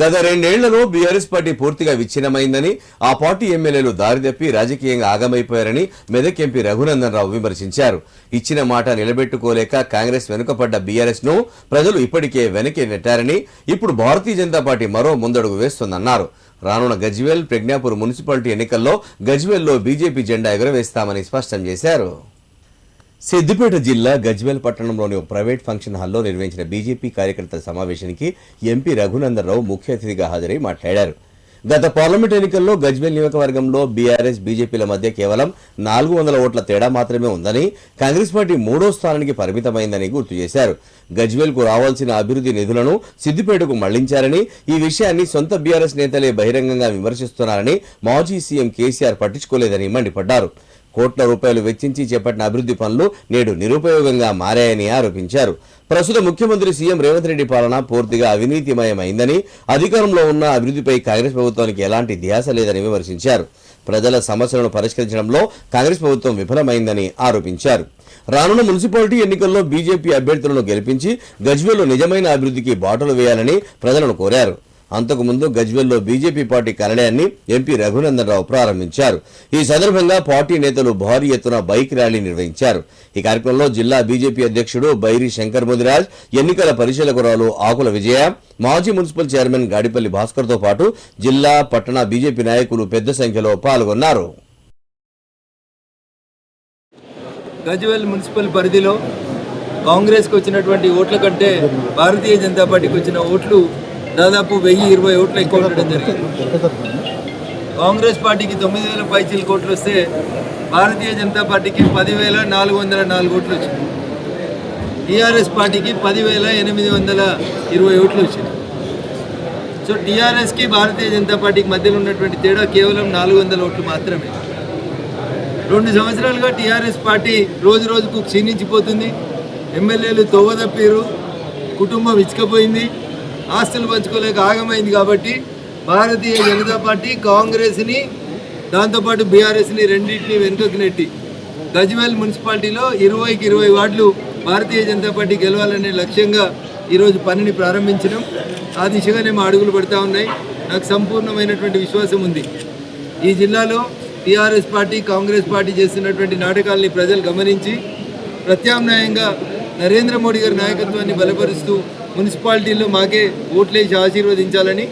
గత రెండేళ్ళలో BRS party పూర్తిగా విచ్ఛిన్నమైందని ఆ పార్టీ ఎమ్మెల్యేలు దారితప్పి రాజకీయంగా ఆగమైపోయారని మెదక్ ఎంపీ రఘునందన్ రావు విమర్శించారు. ఇచ్చిన మాట నిలబెట్టుకోలేక కాంగ్రెస్ వెనుకపడ్డ బీఆర్ఎస్ను ప్రజలు ఇప్పటికే వెనక్కి నెట్టారని ఇప్పుడు భారతీయ జనతా పార్టీ మరో ముందడుగు వేస్తోందన్నారు. రానున్న గజ్వేల్ ప్రజ్ఞాపూర్ మున్సిపాలిటీ ఎన్నికల్లో గజ్వేల్లో బీజేపీ జెండా ఎగురవేస్తామని స్పష్టం చేశారు. సిద్దిపేట జిల్లా గజ్వేల్ పట్టణంలోని ఒక ప్రైవేట్ ఫంక్షన్ హాల్లో నిర్వహించిన బీజేపీ కార్యకర్తల సమావేశానికి ఎంపీ రఘునందనరావు ముఖ్య అతిథిగా హాజరై మాట్లాడారు. గత పార్లమెంట్ ఎన్నికల్లో గజ్వేల్ నియోజకవర్గంలో బీఆర్ఎస్ బీజేపీల మధ్య కేవలం నాలుగు వందల ఓట్ల తేడా మాత్రమే ఉందని కాంగ్రెస్ పార్టీ మూడో స్థానానికి పరిమితమైందని గుర్తు చేశారు. గజ్వేల్కు రావాల్సిన అభివృద్ధి నిధులను సిద్దిపేటకు మళ్ళించారని ఈ విషయాన్ని సొంత బీఆర్ఎస్ నేతలే బహిరంగంగా విమర్శిస్తున్నారని మాజీ సీఎం కేసీఆర్ పట్టించుకోలేదని మండిపడ్డారు. కోట్ల రూపాయలు వెచ్చించి చేపట్టిన అభివృద్ధి పనులు నేడు నిరుపయోగంగా మారాయని ఆరోపించారు. ప్రస్తుత ముఖ్యమంత్రి సీఎం రేవంత్ రెడ్డి పాలన పూర్తిగా అవినీతిమయమైందని అధికారంలో ఉన్న అభివృద్ధిపై కాంగ్రెస్ ప్రభుత్వానికి ఎలాంటి ధ్యాస లేదని విమర్శించారు. ప్రజల సమస్యలను పరిష్కరించడంలో కాంగ్రెస్ ప్రభుత్వం విఫలమైందని ఆరోపించారు. రానున్న మున్సిపాలిటీ ఎన్నికల్లో బీజేపీ అభ్యర్థులను గెలిపించి గజ్వేల్లో నిజమైన అభివృద్ధికి బాటలు వేయాలని ప్రజలను కోరారు. అంతకుముందు గజ్వెల్లో బీజేపీ పార్టీ కార్యాలయాన్ని ఎంపీ రఘునందన్ రావు ప్రారంభించారు. ఈ సందర్భంగా పార్టీ నేతలు భారీ ఎత్తున బైక్ ర్యాలీ నిర్వహించారు. ఈ కార్యక్రమంలో జిల్లా బీజేపీ అధ్యక్షుడు బైరి శంకర్ ముదిరాజ్ ఎన్నికల పరిశీలకురాలు ఆకుల విజయ మాజీ మున్సిపల్ చైర్మన్ గాడిపల్లి భాస్కర్తో పాటు జిల్లా పట్టణ బీజేపీ నాయకులు పెద్ద సంఖ్యలో పాల్గొన్నారు. గజ్వెల్ మున్సిపల్ పరిధిలో కాంగ్రెస్కి వచ్చినటువంటి ఓట్ల కంటే భారతీయ జనతా పార్టీకి వచ్చిన ఓట్లు దాదాపు వెయ్యి ఇరవై ఓట్లు ఎక్కువ ఉండడం జరిగింది. కాంగ్రెస్ పార్టీకి తొమ్మిది వేల పైచీల కోట్లు వస్తే భారతీయ జనతా పార్టీకి పదివేల నాలుగు వందల నాలుగు ఓట్లు వచ్చింది టీఆర్ఎస్ పార్టీకి పదివేల ఎనిమిది వందల ఇరవై ఓట్లు వచ్చింది సో టీఆర్ఎస్కి భారతీయ జనతా పార్టీకి మధ్యలో ఉన్నటువంటి తేడా కేవలం నాలుగు వందల ఓట్లు మాత్రమే. రెండు సంవత్సరాలుగా టీఆర్ఎస్ పార్టీ రోజు రోజుకు క్షీణించిపోతుంది. ఎమ్మెల్యేలు తోవదప్పారు కుటుంబం ఇచ్చకపోయింది ఆస్తులు పంచుకోలేక ఆగమైంది కాబట్టి భారతీయ జనతా పార్టీ కాంగ్రెస్ని దాంతోపాటు బీఆర్ఎస్ని రెండింటిని వెనుకకు నెట్టి గజ్వేల్ మున్సిపాలిటీలో ఇరవైకి ఇరవై వార్డులు భారతీయ జనతా పార్టీ గెలవాలనే లక్ష్యంగా ఈరోజు పనిని ప్రారంభించడం. ఆ దిశగానే మా అడుగులు పడతా ఉన్నాయి. నాకు సంపూర్ణమైనటువంటి విశ్వాసం ఉంది. ఈ జిల్లాలో టీఆర్ఎస్ పార్టీ కాంగ్రెస్ పార్టీ చేస్తున్నటువంటి నాటకాల్ని ప్రజలు గమనించి ప్రత్యామ్నాయంగా నరేంద్ర మోడీ గారి నాయకత్వాన్ని బలపరుస్తూ మున్సిపాలిటీల్లో మాకే ఓట్లేసి ఆశీర్వదించాలని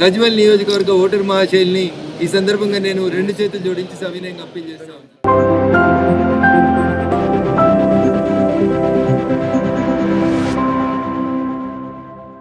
గజ్వల్ నియోజకవర్గ ఓటర్ మహాశైలిని ఈ సందర్భంగా నేను రెండు చేతులు జోడించి సవినయంగా అప్పీల్ చేస్తాను